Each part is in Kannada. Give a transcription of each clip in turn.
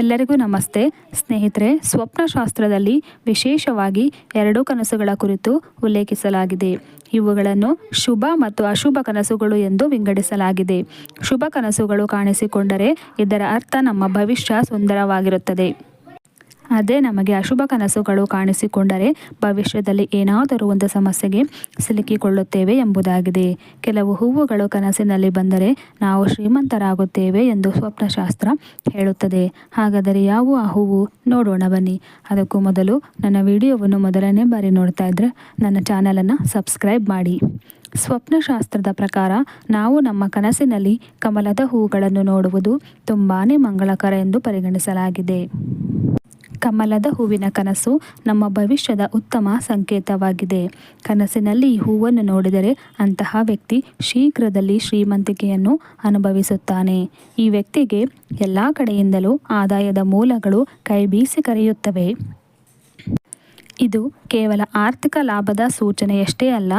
ಎಲ್ಲರಿಗೂ ನಮಸ್ತೆ. ಸ್ನೇಹಿತರೆ, ಸ್ವಪ್ನಶಾಸ್ತ್ರದಲ್ಲಿ ವಿಶೇಷವಾಗಿ ಎರಡು ಕನಸುಗಳ ಕುರಿತು ಉಲ್ಲೇಖಿಸಲಾಗಿದೆ. ಇವುಗಳನ್ನು ಶುಭ ಮತ್ತು ಅಶುಭ ಕನಸುಗಳು ಎಂದು ವಿಂಗಡಿಸಲಾಗಿದೆ. ಶುಭ ಕನಸುಗಳು ಕಾಣಿಸಿಕೊಂಡರೆ ಇದರ ಅರ್ಥ ನಮ್ಮ ಭವಿಷ್ಯ ಸುಂದರವಾಗಿರುತ್ತದೆ. ಅದೇ ನಮಗೆ ಅಶುಭ ಕನಸುಗಳು ಕಾಣಿಸಿಕೊಂಡರೆ ಭವಿಷ್ಯದಲ್ಲಿ ಏನಾದರೂ ಒಂದು ಸಮಸ್ಯೆಗೆ ಸಿಲುಕಿಕೊಳ್ಳುತ್ತೇವೆ ಎಂಬುದಾಗಿದೆ. ಕೆಲವು ಹೂವುಗಳು ಕನಸಿನಲ್ಲಿ ಬಂದರೆ ನಾವು ಶ್ರೀಮಂತರಾಗುತ್ತೇವೆ ಎಂದು ಸ್ವಪ್ನಶಾಸ್ತ್ರ ಹೇಳುತ್ತದೆ. ಹಾಗಾದರೆ ಯಾವ ಆ ಹೂವು? ನೋಡೋಣ ಬನ್ನಿ. ಅದಕ್ಕೂ ಮೊದಲು ನನ್ನ ವಿಡಿಯೋವನ್ನು ಮೊದಲನೇ ಬಾರಿ ನೋಡ್ತಾ ಇದ್ದರೆ ನನ್ನ ಚಾನಲನ್ನು ಸಬ್ಸ್ಕ್ರೈಬ್ ಮಾಡಿ. ಸ್ವಪ್ನಶಾಸ್ತ್ರದ ಪ್ರಕಾರ ನಾವು ನಮ್ಮ ಕನಸಿನಲ್ಲಿ ಕಮಲದ ಹೂಗಳನ್ನು ನೋಡುವುದು ತುಂಬಾ ಮಂಗಳಕರ ಎಂದು ಪರಿಗಣಿಸಲಾಗಿದೆ. ಕಮಲದ ಹೂವಿನ ಕನಸು ನಮ್ಮ ಭವಿಷ್ಯದ ಉತ್ತಮ ಸಂಕೇತವಾಗಿದೆ. ಕನಸಿನಲ್ಲಿ ಹೂವನ್ನು ನೋಡಿದರೆ ಅಂತಹ ವ್ಯಕ್ತಿ ಶೀಘ್ರದಲ್ಲಿ ಶ್ರೀಮಂತಿಕೆಯನ್ನು ಅನುಭವಿಸುತ್ತಾನೆ. ಈ ವ್ಯಕ್ತಿಗೆ ಎಲ್ಲ ಕಡೆಯಿಂದಲೂ ಆದಾಯದ ಮೂಲಗಳು ಕೈಬೀಸಿ ಕರೆಯುತ್ತವೆ. ಇದು ಕೇವಲ ಆರ್ಥಿಕ ಲಾಭದ ಸೂಚನೆಯಷ್ಟೇ ಅಲ್ಲ,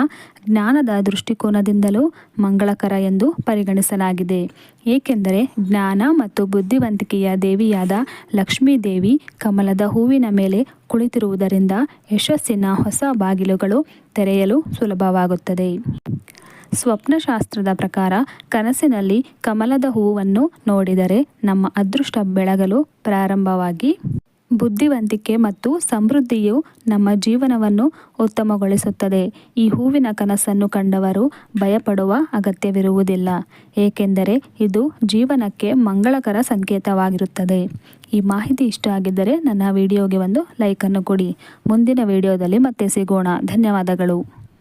ಜ್ಞಾನದ ದೃಷ್ಟಿಕೋನದಿಂದಲೂ ಮಂಗಳಕರ ಎಂದು ಪರಿಗಣಿಸಲಾಗಿದೆ. ಏಕೆಂದರೆ ಜ್ಞಾನ ಮತ್ತು ಬುದ್ಧಿವಂತಿಕೆಯ ದೇವಿಯಾದ ಲಕ್ಷ್ಮೀ ದೇವಿ ಕಮಲದ ಹೂವಿನ ಮೇಲೆ ಕುಳಿತಿರುವುದರಿಂದ ಯಶಸ್ಸಿನ ಹೊಸ ಬಾಗಿಲುಗಳು ತೆರೆಯಲು ಸುಲಭವಾಗುತ್ತದೆ. ಸ್ವಪ್ನಶಾಸ್ತ್ರದ ಪ್ರಕಾರ ಕನಸಿನಲ್ಲಿ ಕಮಲದ ಹೂವನ್ನು ನೋಡಿದರೆ ನಮ್ಮ ಅದೃಷ್ಟ ಬೆಳಗಲು ಪ್ರಾರಂಭವಾಗಿ ಬುದ್ಧಿವಂತಿಕೆ ಮತ್ತು ಸಮೃದ್ಧಿಯು ನಮ್ಮ ಜೀವನವನ್ನು ಉತ್ತಮಗೊಳಿಸುತ್ತದೆ. ಈ ಹೂವಿನ ಕನಸನ್ನು ಕಂಡವರು ಭಯಪಡುವ ಅಗತ್ಯವಿರುವುದಿಲ್ಲ, ಏಕೆಂದರೆ ಇದು ಜೀವನಕ್ಕೆ ಮಂಗಳಕರ ಸಂಕೇತವಾಗಿರುತ್ತದೆ. ಈ ಮಾಹಿತಿ ಇಷ್ಟ ಆಗಿದ್ದರೆ ನನ್ನ ವಿಡಿಯೋಗೆ ಒಂದು ಲೈಕನ್ನು ಕೊಡಿ. ಮುಂದಿನ ವಿಡಿಯೋದಲ್ಲಿ ಮತ್ತೆ ಸಿಗೋಣ. ಧನ್ಯವಾದಗಳು.